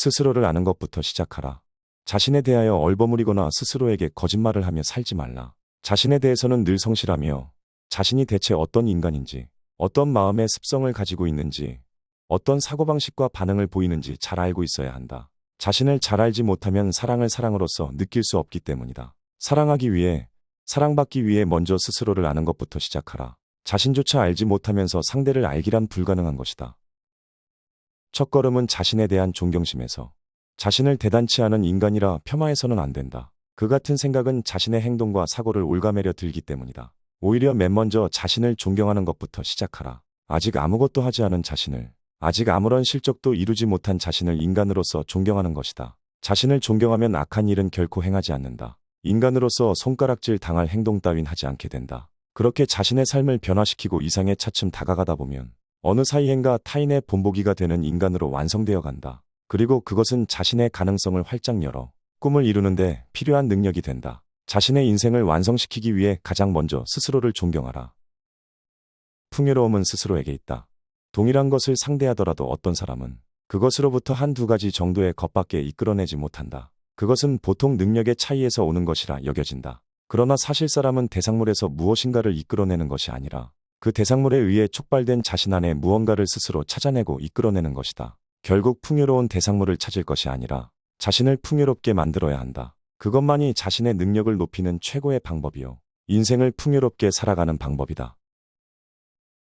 스스로를 아는 것부터 시작하라. 자신에 대하여 얼버무리거나 스스로에게 거짓말을 하며 살지 말라. 자신에 대해서는 늘 성실하며 자신이 대체 어떤 인간인지, 어떤 마음의 습성을 가지고 있는지, 어떤 사고방식과 반응을 보이는지 잘 알고 있어야 한다. 자신을 잘 알지 못하면 사랑을 사랑으로서 느낄 수 없기 때문이다. 사랑하기 위해, 사랑받기 위해 먼저 스스로를 아는 것부터 시작하라. 자신조차 알지 못하면서 상대를 알기란 불가능한 것이다. 첫 걸음은 자신에 대한 존경심에서 자신을 대단치 않은 인간이라 폄하해서는 안 된다. 그 같은 생각은 자신의 행동과 사고를 올가매려 들기 때문이다. 오히려 맨 먼저 자신을 존경하는 것부터 시작하라. 아직 아무것도 하지 않은 자신을, 아직 아무런 실적도 이루지 못한 자신을 인간으로서 존경하는 것이다. 자신을 존경하면 악한 일은 결코 행하지 않는다. 인간으로서 손가락질 당할 행동 따윈 하지 않게 된다. 그렇게 자신의 삶을 변화시키고 이상에 차츰 다가가다 보면 어느 사이엔가 타인의 본보기가 되는 인간으로 완성되어 간다. 그리고 그것은 자신의 가능성을 활짝 열어 꿈을 이루는데 필요한 능력이 된다. 자신의 인생을 완성시키기 위해 가장 먼저 스스로를 존경하라. 풍요로움은 스스로에게 있다. 동일한 것을 상대하더라도 어떤 사람은 그것으로부터 한두 가지 정도의 것밖에 이끌어내지 못한다. 그것은 보통 능력의 차이에서 오는 것이라 여겨진다. 그러나 사실 사람은 대상물에서 무엇인가를 이끌어내는 것이 아니라 그 대상물에 의해 촉발된 자신 안에 무언가를 스스로 찾아내고 이끌어내는 것이다. 결국 풍요로운 대상물을 찾을 것이 아니라 자신을 풍요롭게 만들어야 한다. 그것만이 자신의 능력을 높이는 최고의 방법이요. 인생을 풍요롭게 살아가는 방법이다.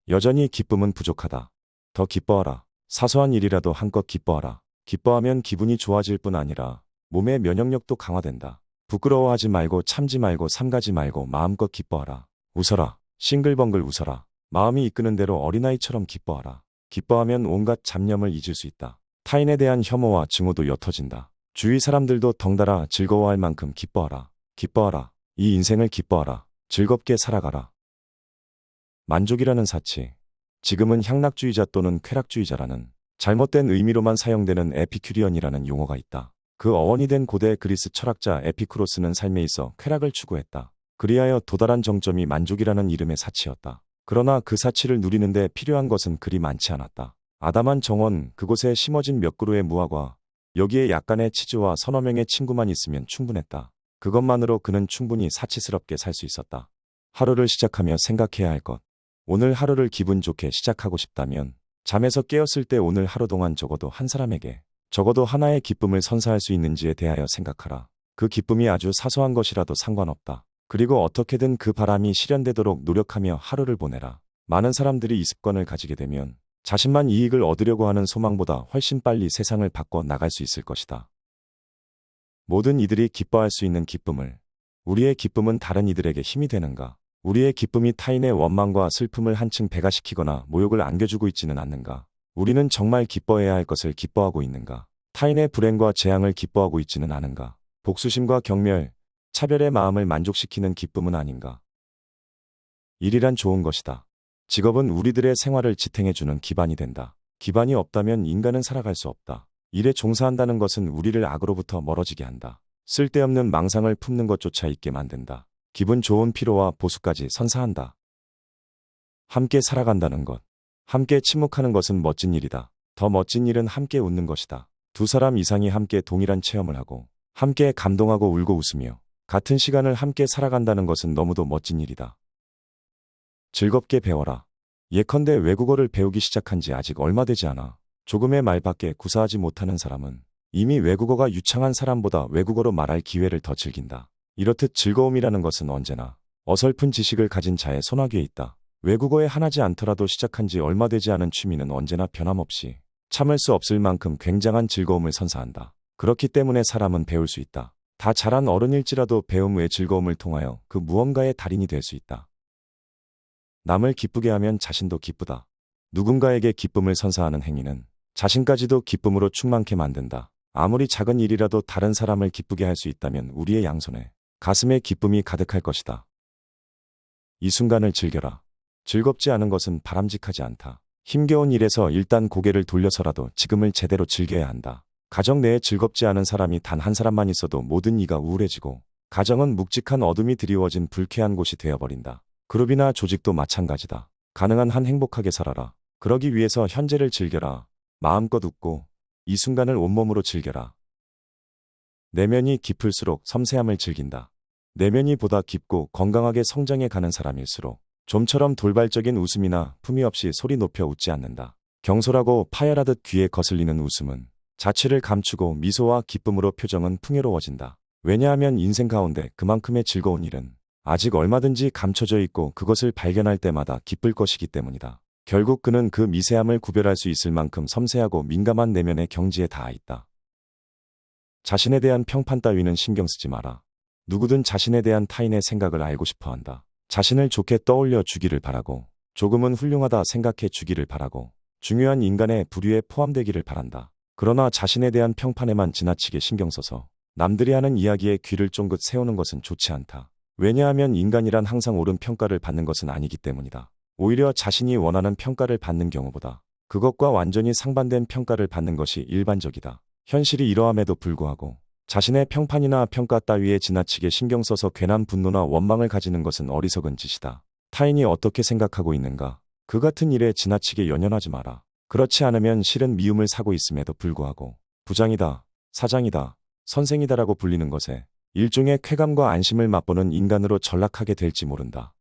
여전히 기쁨은 부족하다. 더 기뻐하라. 사소한 일이라도 한껏 기뻐하라. 기뻐하면 기분이 좋아질 뿐 아니라 몸의 면역력도 강화된다. 부끄러워하지 말고 참지 말고 삼가지 말고 마음껏 기뻐하라. 웃어라. 싱글벙글 웃어라. 마음이 이끄는 대로 어린아이처럼 기뻐하라. 기뻐하면 온갖 잡념을 잊을 수 있다. 타인에 대한 혐오와 증오도 옅어진다. 주위 사람들도 덩달아 즐거워할 만큼 기뻐하라. 기뻐하라. 이 인생을 기뻐하라. 즐겁게 살아가라. 만족이라는 사치. 지금은 향락주의자 또는 쾌락주의자라는 잘못된 의미로만 사용되는 에피큐리언이라는 용어가 있다. 그 어원이 된 고대 그리스 철학자 에피쿠로스는 삶에 있어 쾌락을 추구했다. 그리하여 도달한 정점이 만족이라는 이름의 사치였다. 그러나 그 사치를 누리는데 필요한 것은 그리 많지 않았다. 아담한 정원, 그곳에 심어진 몇 그루의 무화과, 여기에 약간의 치즈와 서너 명의 친구만 있으면 충분했다. 그것만으로 그는 충분히 사치스럽게 살 수 있었다. 하루를 시작하며 생각해야 할 것. 오늘 하루를 기분 좋게 시작하고 싶다면 잠에서 깨었을 때 오늘 하루 동안 적어도 한 사람에게 적어도 하나의 기쁨을 선사할 수 있는지에 대하여 생각하라. 그 기쁨이 아주 사소한 것이라도 상관없다. 그리고 어떻게든 그 바람이 실현되도록 노력하며 하루를 보내라. 많은 사람들이 이 습관을 가지게 되면 자신만 이익을 얻으려고 하는 소망보다 훨씬 빨리 세상을 바꿔 나갈 수 있을 것이다. 모든 이들이 기뻐할 수 있는 기쁨을 우리의 기쁨은 다른 이들에게 힘이 되는가? 우리의 기쁨이 타인의 원망과 슬픔을 한층 배가시키거나 모욕을 안겨주고 있지는 않는가? 우리는 정말 기뻐해야 할 것을 기뻐하고 있는가? 타인의 불행과 재앙을 기뻐하고 있지는 않은가? 복수심과 경멸, 차별의 마음을 만족시키는 기쁨은 아닌가? 일이란 좋은 것이다. 직업은 우리들의 생활을 지탱해주는 기반이 된다. 기반이 없다면 인간은 살아갈 수 없다. 일에 종사한다는 것은 우리를 악으로부터 멀어지게 한다. 쓸데없는 망상을 품는 것조차 있게 만든다. 기분 좋은 피로와 보수까지 선사한다. 함께 살아간다는 것. 함께 침묵하는 것은 멋진 일이다. 더 멋진 일은 함께 웃는 것이다. 두 사람 이상이 함께 동일한 체험을 하고, 함께 감동하고 울고 웃으며, 같은 시간을 함께 살아간다는 것은 너무도 멋진 일이다. 즐겁게 배워라. 예컨대 외국어를 배우기 시작한 지 아직 얼마 되지 않아. 조금의 말밖에 구사하지 못하는 사람은 이미 외국어가 유창한 사람보다 외국어로 말할 기회를 더 즐긴다. 이렇듯 즐거움이라는 것은 언제나 어설픈 지식을 가진 자의 손아귀에 있다. 외국어에 하나지 않더라도 시작한 지 얼마 되지 않은 취미는 언제나 변함없이 참을 수 없을 만큼 굉장한 즐거움을 선사한다. 그렇기 때문에 사람은 배울 수 있다. 다 자란 어른일지라도 배움 외 즐거움을 통하여 그 무언가의 달인이 될 수 있다. 남을 기쁘게 하면 자신도 기쁘다. 누군가에게 기쁨을 선사하는 행위는 자신까지도 기쁨으로 충만케 만든다. 아무리 작은 일이라도 다른 사람을 기쁘게 할 수 있다면 우리의 양손에 가슴에 기쁨이 가득할 것이다. 이 순간을 즐겨라. 즐겁지 않은 것은 바람직하지 않다. 힘겨운 일에서 일단 고개를 돌려서라도 지금을 제대로 즐겨야 한다. 가정 내에 즐겁지 않은 사람이 단 한 사람만 있어도 모든 이가 우울해지고 가정은 묵직한 어둠이 드리워진 불쾌한 곳이 되어버린다. 그룹이나 조직도 마찬가지다. 가능한 한 행복하게 살아라. 그러기 위해서 현재를 즐겨라. 마음껏 웃고 이 순간을 온몸으로 즐겨라. 내면이 깊을수록 섬세함을 즐긴다. 내면이 보다 깊고 건강하게 성장해 가는 사람일수록 좀처럼 돌발적인 웃음이나 품위 없이 소리 높여 웃지 않는다. 경솔하고 파열하듯 귀에 거슬리는 웃음은 자취를 감추고 미소와 기쁨으로 표정은 풍요로워진다. 왜냐하면 인생 가운데 그만큼의 즐거운 일은 아직 얼마든지 감춰져 있고 그것을 발견할 때마다 기쁠 것이기 때문이다. 결국 그는 그 미세함을 구별할 수 있을 만큼 섬세하고 민감한 내면의 경지에 닿아 있다. 자신에 대한 평판 따위는 신경 쓰지 마라. 누구든 자신에 대한 타인의 생각을 알고 싶어 한다. 자신을 좋게 떠올려 주기를 바라고, 조금은 훌륭하다 생각해 주기를 바라고, 중요한 인간의 부류에 포함되기를 바란다. 그러나 자신에 대한 평판에만 지나치게 신경 써서 남들이 하는 이야기에 귀를 쫑긋 세우는 것은 좋지 않다. 왜냐하면 인간이란 항상 옳은 평가를 받는 것은 아니기 때문이다. 오히려 자신이 원하는 평가를 받는 경우보다 그것과 완전히 상반된 평가를 받는 것이 일반적이다. 현실이 이러함에도 불구하고 자신의 평판이나 평가 따위에 지나치게 신경 써서 괜한 분노나 원망을 가지는 것은 어리석은 짓이다. 타인이 어떻게 생각하고 있는가? 그 같은 일에 지나치게 연연하지 마라. 그렇지 않으면 실은 미움을 사고 있음에도 불구하고 부장이다, 사장이다, 선생이다라고 불리는 것에 일종의 쾌감과 안심을 맛보는 인간으로 전락하게 될지 모른다.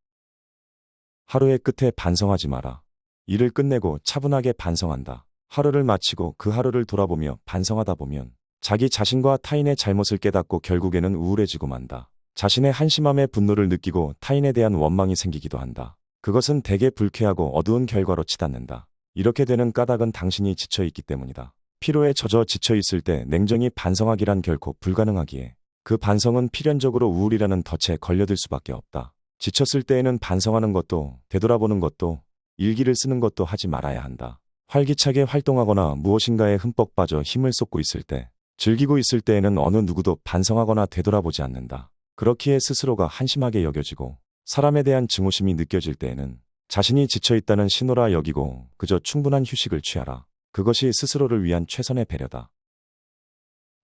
하루의 끝에 반성하지 마라. 일을 끝내고 차분하게 반성한다. 하루를 마치고 그 하루를 돌아보며 반성하다 보면 자기 자신과 타인의 잘못을 깨닫고 결국에는 우울해지고 만다. 자신의 한심함에 분노를 느끼고 타인에 대한 원망이 생기기도 한다. 그것은 대개 불쾌하고 어두운 결과로 치닫는다. 이렇게 되는 까닭은 당신이 지쳐있기 때문이다. 피로에 젖어 지쳐있을 때 냉정히 반성하기란 결코 불가능하기에 그 반성은 필연적으로 우울이라는 덫에 걸려들 수밖에 없다. 지쳤을 때에는 반성하는 것도 되돌아보는 것도 일기를 쓰는 것도 하지 말아야 한다. 활기차게 활동하거나 무엇인가에 흠뻑 빠져 힘을 쏟고 있을 때, 즐기고 있을 때에는 어느 누구도 반성하거나 되돌아보지 않는다. 그렇기에 스스로가 한심하게 여겨지고 사람에 대한 증오심이 느껴질 때에는 자신이 지쳐있다는 신호라 여기고 그저 충분한 휴식을 취하라. 그것이 스스로를 위한 최선의 배려다.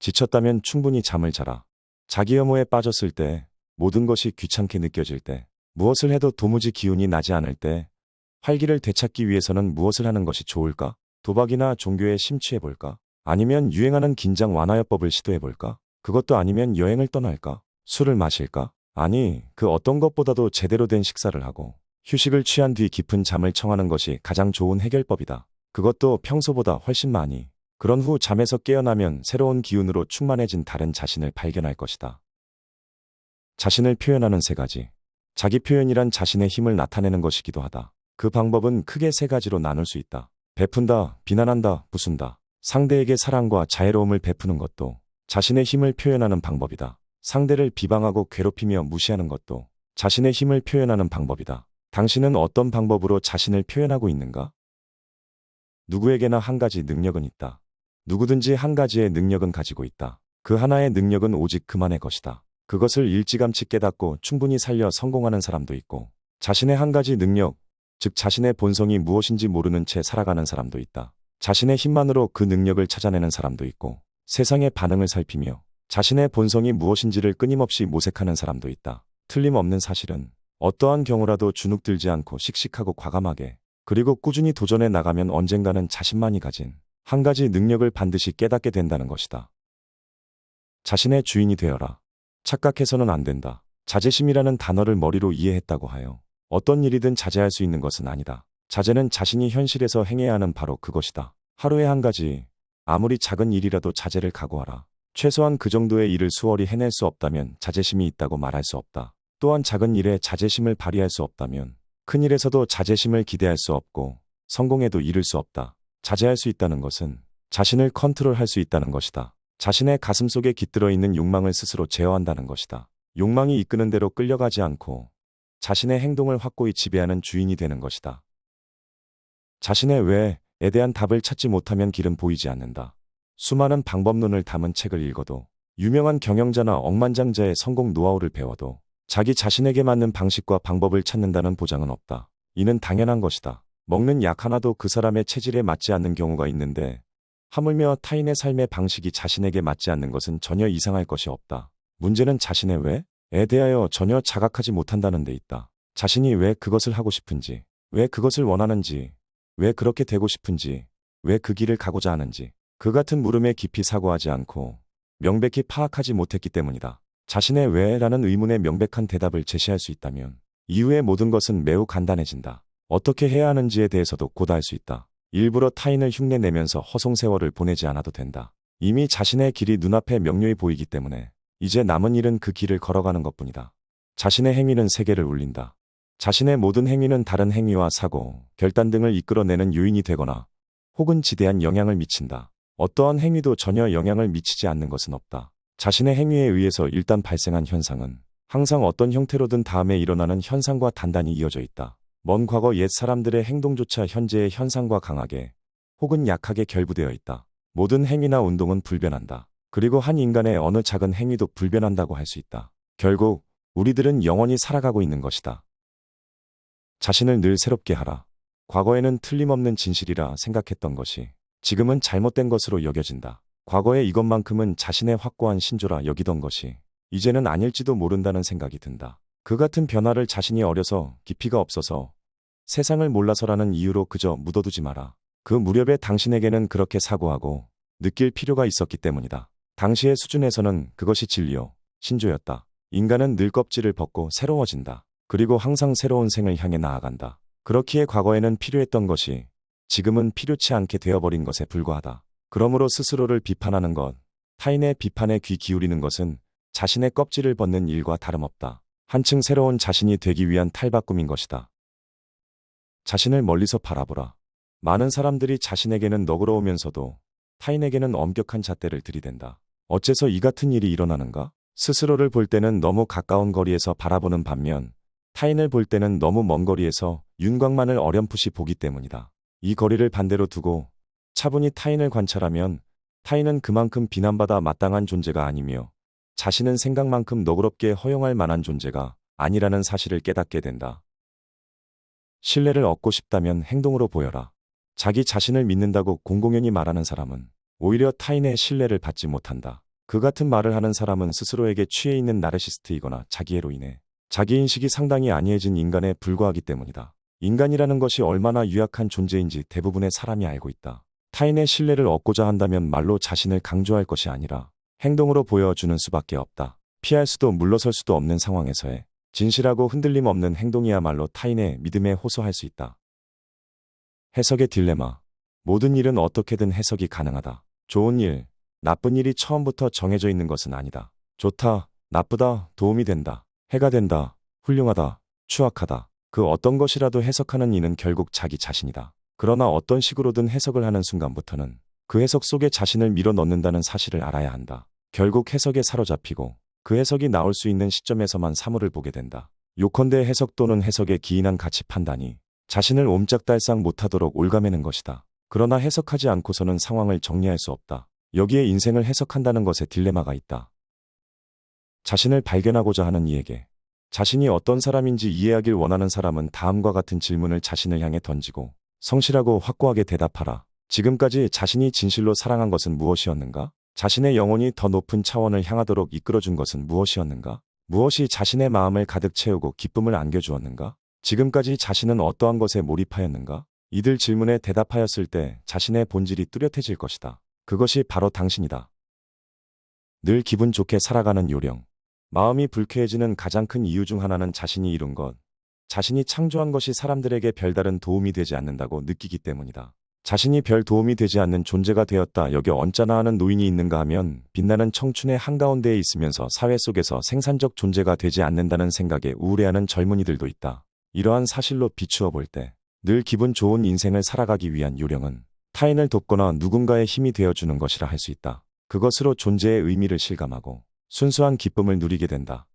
지쳤다면 충분히 잠을 자라. 자기 혐오에 빠졌을 때, 모든 것이 귀찮게 느껴질 때, 무엇을 해도 도무지 기운이 나지 않을 때, 활기를 되찾기 위해서는 무엇을 하는 것이 좋을까? 도박이나 종교에 심취해볼까? 아니면 유행하는 긴장 완화요법을 시도해볼까? 그것도 아니면 여행을 떠날까? 술을 마실까? 아니, 그 어떤 것보다도 제대로 된 식사를 하고, 휴식을 취한 뒤 깊은 잠을 청하는 것이 가장 좋은 해결법이다. 그것도 평소보다 훨씬 많이. 그런 후 잠에서 깨어나면 새로운 기운으로 충만해진 다른 자신을 발견할 것이다. 자신을 표현하는 세 가지. 자기 표현이란 자신의 힘을 나타내는 것이기도 하다. 그 방법은 크게 세 가지로 나눌 수 있다. 베푼다, 비난한다, 부순다. 상대에게 사랑과 자애로움을 베푸는 것도 자신의 힘을 표현하는 방법이다. 상대를 비방하고 괴롭히며 무시하는 것도 자신의 힘을 표현하는 방법이다. 당신은 어떤 방법으로 자신을 표현하고 있는가? 누구에게나 한 가지 능력은 있다. 누구든지 한 가지의 능력은 가지고 있다. 그 하나의 능력은 오직 그만의 것이다. 그것을 일찌감치 깨닫고 충분히 살려 성공하는 사람도 있고, 자신의 한 가지 능력, 즉 자신의 본성이 무엇인지 모르는 채 살아가는 사람도 있다. 자신의 힘만으로 그 능력을 찾아내는 사람도 있고, 세상의 반응을 살피며 자신의 본성이 무엇인지를 끊임없이 모색하는 사람도 있다. 틀림없는 사실은 어떠한 경우라도 주눅들지 않고 씩씩하고 과감하게 그리고 꾸준히 도전해 나가면 언젠가는 자신만이 가진 한 가지 능력을 반드시 깨닫게 된다는 것이다. 자신의 주인이 되어라. 착각해서는 안 된다. 자제심이라는 단어를 머리로 이해했다고 하여 어떤 일이든 자제할 수 있는 것은 아니다. 자제는 자신이 현실에서 행해야 하는 바로 그것이다. 하루에 한 가지, 아무리 작은 일이라도 자제를 각오하라. 최소한 그 정도의 일을 수월히 해낼 수 없다면 자제심이 있다고 말할 수 없다. 또한 작은 일에 자제심을 발휘할 수 없다면 큰 일에서도 자제심을 기대할 수 없고 성공에도 이를 수 없다. 자제할 수 있다는 것은 자신을 컨트롤할 수 있다는 것이다. 자신의 가슴 속에 깃들어 있는 욕망을 스스로 제어한다는 것이다. 욕망이 이끄는 대로 끌려가지 않고 자신의 행동을 확고히 지배하는 주인이 되는 것이다. 자신의 왜에 대한 답을 찾지 못하면 길은 보이지 않는다. 수많은 방법론을 담은 책을 읽어도 유명한 경영자나 억만장자의 성공 노하우를 배워도 자기 자신에게 맞는 방식과 방법을 찾는다는 보장은 없다. 이는 당연한 것이다. 먹는 약 하나도 그 사람의 체질에 맞지 않는 경우가 있는데 하물며 타인의 삶의 방식이 자신에게 맞지 않는 것은 전혀 이상할 것이 없다. 문제는 자신의 왜 에 대하여 전혀 자각하지 못한다는 데 있다. 자신이 왜 그것을 하고 싶은지, 왜 그것을 원하는지, 왜 그렇게 되고 싶은지, 왜 그 길을 가고자 하는지, 그 같은 물음에 깊이 사고하지 않고 명백히 파악하지 못했기 때문이다. 자신의 왜 라는 의문에 명백한 대답을 제시할 수 있다면 이후의 모든 것은 매우 간단해진다. 어떻게 해야 하는지에 대해서도 곧알수 있다. 일부러 타인을 흉내내면서 허송세월을 보내지 않아도 된다. 이미 자신의 길이 눈앞에 명료히 보이기 때문에 이제 남은 일은 그 길을 걸어가는 것뿐이다. 자신의 행위는 세계를 울린다. 자신의 모든 행위는 다른 행위와 사고, 결단 등을 이끌어내는 요인이 되거나 혹은 지대한 영향을 미친다. 어떠한 행위도 전혀 영향을 미치지 않는 것은 없다. 자신의 행위에 의해서 일단 발생한 현상은 항상 어떤 형태로든 다음에 일어나는 현상과 단단히 이어져 있다. 먼 과거 옛 사람들의 행동조차 현재의 현상과 강하게 혹은 약하게 결부되어 있다. 모든 행위나 운동은 불변한다. 그리고 한 인간의 어느 작은 행위도 불변한다고 할 수 있다. 결국 우리들은 영원히 살아가고 있는 것이다. 자신을 늘 새롭게 하라. 과거에는 틀림없는 진실이라 생각했던 것이 지금은 잘못된 것으로 여겨진다. 과거에 이것만큼은 자신의 확고한 신조라 여기던 것이 이제는 아닐지도 모른다는 생각이 든다. 그 같은 변화를 자신이 어려서 깊이가 없어서 세상을 몰라서라는 이유로 그저 묻어두지 마라. 그 무렵에 당신에게는 그렇게 사고하고 느낄 필요가 있었기 때문이다. 당시의 수준에서는 그것이 진리요, 신조였다. 인간은 늘 껍질을 벗고 새로워진다. 그리고 항상 새로운 생을 향해 나아간다. 그렇기에 과거에는 필요했던 것이 지금은 필요치 않게 되어버린 것에 불과하다. 그러므로 스스로를 비판하는 것, 타인의 비판에 귀 기울이는 것은 자신의 껍질을 벗는 일과 다름없다. 한층 새로운 자신이 되기 위한 탈바꿈인 것이다. 자신을 멀리서 바라보라. 많은 사람들이 자신에게는 너그러우면서도 타인에게는 엄격한 잣대를 들이댄다. 어째서 이 같은 일이 일어나는가? 스스로를 볼 때는 너무 가까운 거리에서 바라보는 반면 타인을 볼 때는 너무 먼 거리에서 윤곽만을 어렴풋이 보기 때문이다. 이 거리를 반대로 두고 차분히 타인을 관찰하면 타인은 그만큼 비난받아 마땅한 존재가 아니며 자신은 생각만큼 너그럽게 허용할 만한 존재가 아니라는 사실을 깨닫게 된다. 신뢰를 얻고 싶다면 행동으로 보여라. 자기 자신을 믿는다고 공공연히 말하는 사람은 오히려 타인의 신뢰를 받지 못한다. 그 같은 말을 하는 사람은 스스로에게 취해 있는 나르시스트이거나 자기애로 인해 자기인식이 상당히 안이해진 인간에 불과하기 때문이다. 인간이라는 것이 얼마나 유약한 존재인지 대부분의 사람이 알고 있다. 타인의 신뢰를 얻고자 한다면 말로 자신을 강조할 것이 아니라 행동으로 보여주는 수밖에 없다. 피할 수도 물러설 수도 없는 상황에서의 진실하고 흔들림 없는 행동이야말로 타인의 믿음에 호소할 수 있다. 해석의 딜레마. 모든 일은 어떻게든 해석이 가능하다. 좋은 일, 나쁜 일이 처음부터 정해져 있는 것은 아니다. 좋다, 나쁘다, 도움이 된다, 해가 된다, 훌륭하다, 추악하다. 그 어떤 것이라도 해석하는 이는 결국 자기 자신이다. 그러나 어떤 식으로든 해석을 하는 순간부터는 그 해석 속에 자신을 밀어 넣는다는 사실을 알아야 한다. 결국 해석에 사로잡히고 그 해석이 나올 수 있는 시점에서만 사물을 보게 된다. 요컨대 해석 또는 해석에 기인한 가치 판단이 자신을 옴짝달싹 못하도록 올가매는 것이다. 그러나 해석하지 않고서는 상황을 정리할 수 없다. 여기에 인생을 해석한다는 것에 딜레마가 있다. 자신을 발견하고자 하는 이에게 자신이 어떤 사람인지 이해하길 원하는 사람은 다음과 같은 질문을 자신을 향해 던지고 성실하고 확고하게 대답하라. 지금까지 자신이 진실로 사랑한 것은 무엇이었는가? 자신의 영혼이 더 높은 차원을 향하도록 이끌어준 것은 무엇이었는가? 무엇이 자신의 마음을 가득 채우고 기쁨을 안겨주었는가? 지금까지 자신은 어떠한 것에 몰입하였는가? 이들 질문에 대답하였을 때 자신의 본질이 뚜렷해질 것이다. 그것이 바로 당신이다. 늘 기분 좋게 살아가는 요령. 마음이 불쾌해지는 가장 큰 이유 중 하나는 자신이 이룬 것, 자신이 창조한 것이 사람들에게 별다른 도움이 되지 않는다고 느끼기 때문이다. 자신이 별 도움이 되지 않는 존재가 되었다 여겨 언짢아 하는 노인이 있는가 하면 빛나는 청춘의 한가운데에 있으면서 사회 속에서 생산적 존재가 되지 않는다는 생각에 우울해하는 젊은이들도 있다. 이러한 사실로 비추어 볼 때 늘 기분 좋은 인생을 살아가기 위한 요령은 타인을 돕거나 누군가의 힘이 되어주는 것이라 할 수 있다. 그것으로 존재의 의미를 실감하고 순수한 기쁨을 누리게 된다.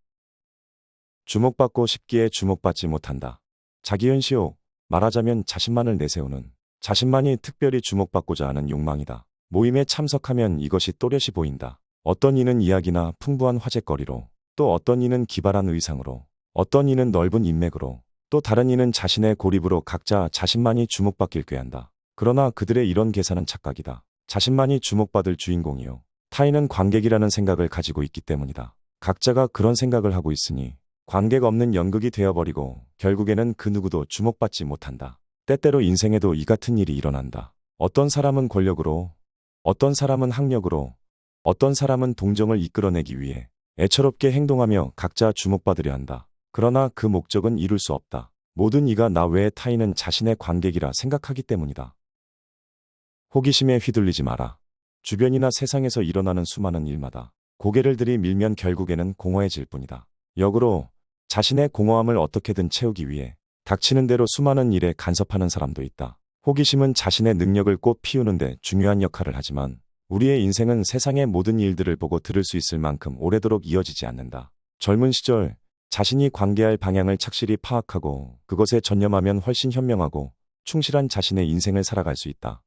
주목받고 싶기에 주목받지 못한다. 자기현시호, 말하자면 자신만을 내세우는 자신만이 특별히 주목받고자 하는 욕망이다. 모임에 참석하면 이것이 또렷이 보인다. 어떤 이는 이야기나 풍부한 화제거리로, 또 어떤 이는 기발한 의상으로, 어떤 이는 넓은 인맥으로, 또 다른 이는 자신의 고립으로 각자 자신만이 주목받길 꾀한다. 그러나 그들의 이런 계산은 착각이다. 자신만이 주목받을 주인공이요. 타인은 관객이라는 생각을 가지고 있기 때문이다. 각자가 그런 생각을 하고 있으니 관객 없는 연극이 되어버리고 결국에는 그 누구도 주목받지 못한다. 때때로 인생에도 이 같은 일이 일어난다. 어떤 사람은 권력으로, 어떤 사람은 학력으로, 어떤 사람은 동정을 이끌어내기 위해 애처롭게 행동하며 각자 주목받으려 한다. 그러나 그 목적은 이룰 수 없다. 모든 이가 나 외의 타인은 자신의 관객이라 생각하기 때문이다. 호기심에 휘둘리지 마라. 주변이나 세상에서 일어나는 수많은 일마다 고개를 들이밀면 결국에는 공허해질 뿐이다. 역으로 자신의 공허함을 어떻게든 채우기 위해 닥치는 대로 수많은 일에 간섭하는 사람도 있다. 호기심은 자신의 능력을 꽃 피우는데 중요한 역할을 하지만 우리의 인생은 세상의 모든 일들을 보고 들을 수 있을 만큼 오래도록 이어지지 않는다. 젊은 시절 자신이 관계할 방향을 착실히 파악하고 그것에 전념하면 훨씬 현명하고 충실한 자신의 인생을 살아갈 수 있다.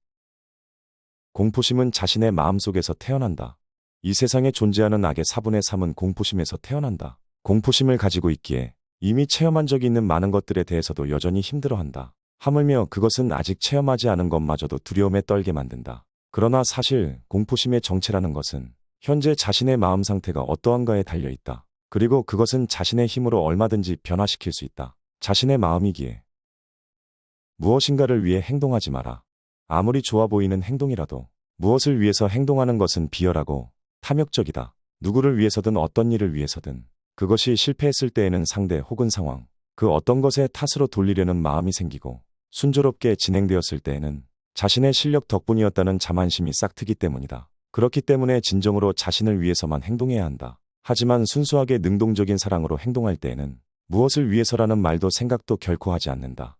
공포심은 자신의 마음속에서 태어난다. 이 세상에 존재하는 악의 4분의 3은 공포심에서 태어난다. 공포심을 가지고 있기에 이미 체험한 적이 있는 많은 것들에 대해서도 여전히 힘들어한다. 하물며 그것은 아직 체험하지 않은 것마저도 두려움에 떨게 만든다. 그러나 사실 공포심의 정체라는 것은 현재 자신의 마음 상태가 어떠한가에 달려 있다. 그리고 그것은 자신의 힘으로 얼마든지 변화시킬 수 있다. 자신의 마음이기에 무엇인가를 위해 행동하지 마라. 아무리 좋아 보이는 행동이라도 무엇을 위해서 행동하는 것은 비열하고 탐욕적이다. 누구를 위해서든 어떤 일을 위해서든 그것이 실패했을 때에는 상대 혹은 상황, 그 어떤 것에 탓으로 돌리려는 마음이 생기고 순조롭게 진행되었을 때에는 자신의 실력 덕분이었다는 자만심이 싹트기 때문이다. 그렇기 때문에 진정으로 자신을 위해서만 행동해야 한다. 하지만 순수하게 능동적인 사랑으로 행동할 때에는 무엇을 위해서라는 말도 생각도 결코 하지 않는다.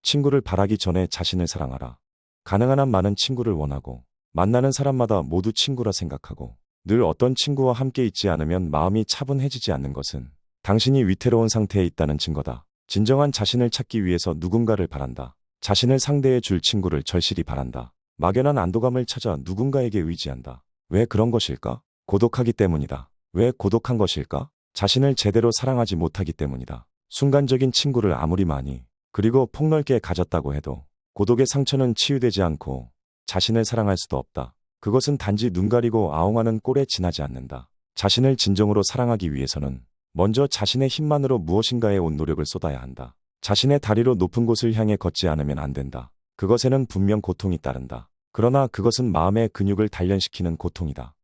친구를 바라기 전에 자신을 사랑하라. 가능한 한 많은 친구를 원하고 만나는 사람마다 모두 친구라 생각하고 늘 어떤 친구와 함께 있지 않으면 마음이 차분해지지 않는 것은 당신이 위태로운 상태에 있다는 증거다. 진정한 자신을 찾기 위해서 누군가를 바란다. 자신을 상대해 줄 친구를 절실히 바란다. 막연한 안도감을 찾아 누군가에게 의지한다. 왜 그런 것일까? 고독하기 때문이다. 왜 고독한 것일까? 자신을 제대로 사랑하지 못하기 때문이다. 순간적인 친구를 아무리 많이 그리고 폭넓게 가졌다고 해도 고독의 상처는 치유되지 않고 자신을 사랑할 수도 없다. 그것은 단지 눈 가리고 아웅하는 꼴에 지나지 않는다. 자신을 진정으로 사랑하기 위해서는 먼저 자신의 힘만으로 무엇인가에 온 노력을 쏟아야 한다. 자신의 다리로 높은 곳을 향해 걷지 않으면 안 된다. 그것에는 분명 고통이 따른다. 그러나 그것은 마음의 근육을 단련시키는 고통이다.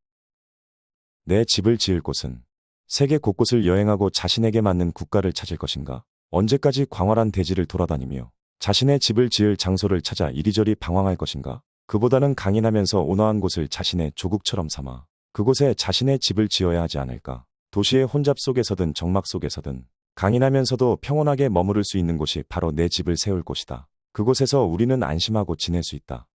내 집을 지을 곳은 세계 곳곳을 여행하고 자신에게 맞는 국가를 찾을 것인가? 언제까지 광활한 대지를 돌아다니며 자신의 집을 지을 장소를 찾아 이리저리 방황할 것인가? 그보다는 강인하면서 온화한 곳을 자신의 조국처럼 삼아 그곳에 자신의 집을 지어야 하지 않을까? 도시의 혼잡 속에서든 정막 속에서든 강인하면서도 평온하게 머무를 수 있는 곳이 바로 내 집을 세울 곳이다. 그곳에서 우리는 안심하고 지낼 수 있다.